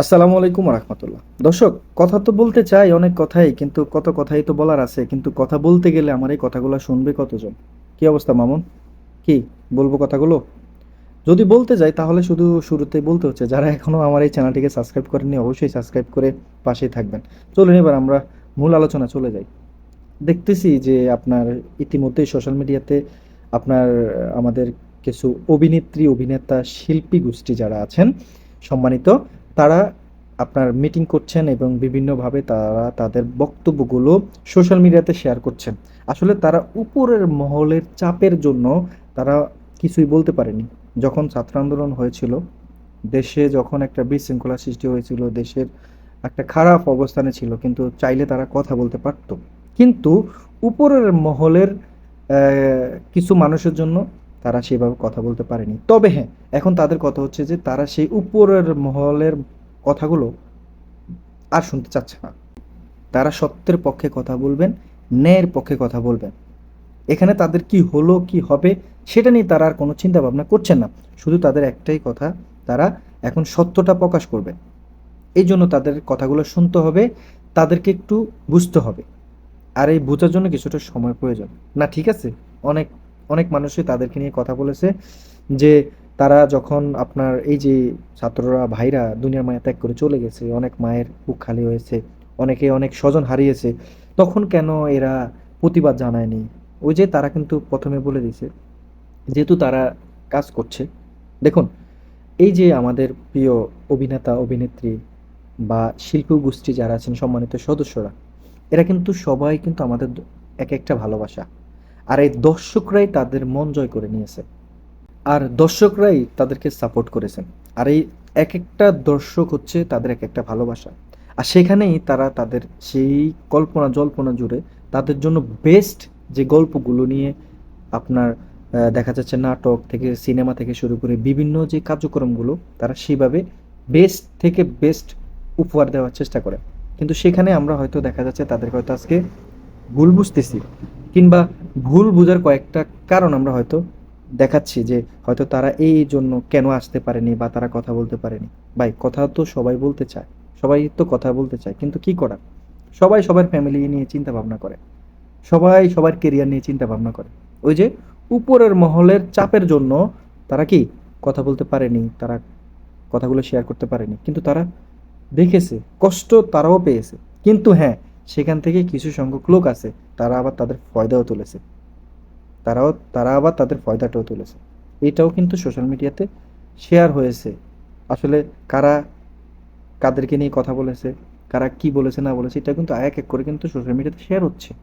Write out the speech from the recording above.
আসসালামু আলাইকুম রহমতুল্লাহ। দর্শক, কথা তো বলতে চাই অনেক কথাই, কিন্তু কত কথাই তো বলার আছে, কিন্তু কথা বলতে গেলে আমার এই কথাগুলো শুনবে কতজন? কি অবস্থা, মামুন? কি, বলব কথাগুলো? যদি বলতে যাই, তাহলে শুধু শুরুতেই বলতে হচ্ছে, যারা এখনও আমার এই চ্যানেলটিকে সাবস্ক্রাইব করেননি, অবশ্যই সাবস্ক্রাইব করে পাশেই থাকবেন। চলুন এবার আমরা মূল আলোচনা চলে যাই। দেখতেছি যে আপনার ইতিমধ্যেই সোশ্যাল মিডিয়াতে আপনার, আমাদের কিছু অভিনেত্রী, অভিনেতা, শিল্পী, গোষ্ঠী যারা আছেন, সম্মানিত তারা আপনার মিটিং করছেন এবং বিভিন্নভাবে তারা তাদের বক্তব্যগুলো সোশ্যাল মিডিয়াতে শেয়ার করছেন। আসলে তারা উপরের মহলের চাপের জন্য তারা কিছুই বলতে পারেনি। যখন ছাত্র আন্দোলন হয়েছিল, দেশে যখন একটা বিশৃঙ্খলা সৃষ্টি হয়েছিল, দেশের একটা খারাপ অবস্থানে ছিল, কিন্তু চাইলে তারা কথা বলতে পারতো। কিন্তু উপরের মহলের কিছু মানুষের জন্য তারা সেভাবে কথা বলতে পারেনি। তবে হ্যাঁ এখন তাদের কথা হচ্ছে যে তারা সেই উপরের মহলের কথাগুলো আর শুনতে চাচ্ছে না। তারা সত্যের পক্ষে কথা বলবেন, ন্যায়ের পক্ষে কথা বলবেন। এখানে তাদের কি হলো, কি হবে, সেটা নিয়ে তারা আর কোনো চিন্তা ভাবনা করছেন না। শুধু তাদের একটাই কথা, তারা এখন সত্যটা প্রকাশ করবে। এই জন্য তাদের কথাগুলো শুনতে হবে, তাদেরকে একটু বুঝতে হবে। আর এই বোঝার জন্য কিছুটা সময় প্রয়োজন। না, ঠিক আছে? অনেক অনেক মানুষই তাদেরকে নিয়ে কথা বলেছে যে তারা যখন আপনার এই যে ছাত্ররা, ভাইরা দুনিয়ার মায়া ত্যাগ করে চলে গেছে, অনেক মায়ের বুক খালি হয়েছে, অনেকে অনেক স্বজন হারিয়েছে, তখন কেন এরা প্রতিবাদ জানায়নি? ওই যে তারা কিন্তু প্রথমে বলে দিয়েছে, যেহেতু তারা কাজ করছে। দেখুন, এই যে আমাদের প্রিয় অভিনেতা, অভিনেত্রী বা শিল্প গোষ্ঠী যারা আছেন, সম্মানিত সদস্যরা, এরা কিন্তু সবাই কিন্তু আমাদের এক একটা ভালোবাসা। আর এই দর্শকরাই তাদের মন জয় করে নিয়েছে। আর দর্শকরাই তাদেরকে সাপোর্ট করেছেন। আর এই এক একটা দর্শক হচ্ছে তাদের এক একটা ভালোবাসা। আর সেখানেই তারা তাদের সেই কল্পনা, জল্পনা জুড়ে তাদের জন্য বেস্ট যে গল্পগুলো নিয়ে আপনার দেখা যাচ্ছে নাটক থেকে সিনেমা থেকে শুরু করে বিভিন্ন যে কার্যক্রমগুলো তারা সেভাবে বেস্ট থেকে বেস্ট উপহার দেওয়ার চেষ্টা করে। কিন্তু সেখানে আমরা হয়তো দেখা যাচ্ছে তাদেরকে হয়তো আজকে ভুল বুঝতেছি কিংবা ভুল বোঝার কয়েকটা কারণ আমরা হয়তো দেখাচ্ছি যে হয়তো তারা এই জন্য কেন আসতে পারেনি বা তারা কথা বলতে পারেনি। ভাই, কথা তো সবাই বলতে চায়। সবাই তো কথা বলতে চায়, কিন্তু কি করার? সবাই সবার ফ্যামিলি নিয়ে চিন্তা ভাবনা করে। সবাই সবার কেরিয়ার নিয়ে চিন্তা ভাবনা করে। ওই যে উপরের মহলের চাপের জন্য তারা কি কথা বলতে পারেনি, তারা কথাগুলো শেয়ার করতে পারেনি, কিন্তু তারা দেখেছে, কষ্ট তারাও পেয়েছে। কিন্তু হ্যাঁ সেখান থেকে কিছু সংখ্যক লোক আছে, তারা আবার তাদের ফয়দাও তুলেছে। তারাও, তারা আবার তাদের ফয়দাটাও তুলেছে। এটাও কিন্তু সোশ্যাল মিডিয়াতে শেয়ার হয়েছে। আসলে কারা কাদেরকে নিয়ে কথা বলেছে, কারা কি বলেছে না বলেছে, এটা কিন্তু এক এক করে কিন্তু সোশ্যাল মিডিয়াতে শেয়ার হচ্ছে।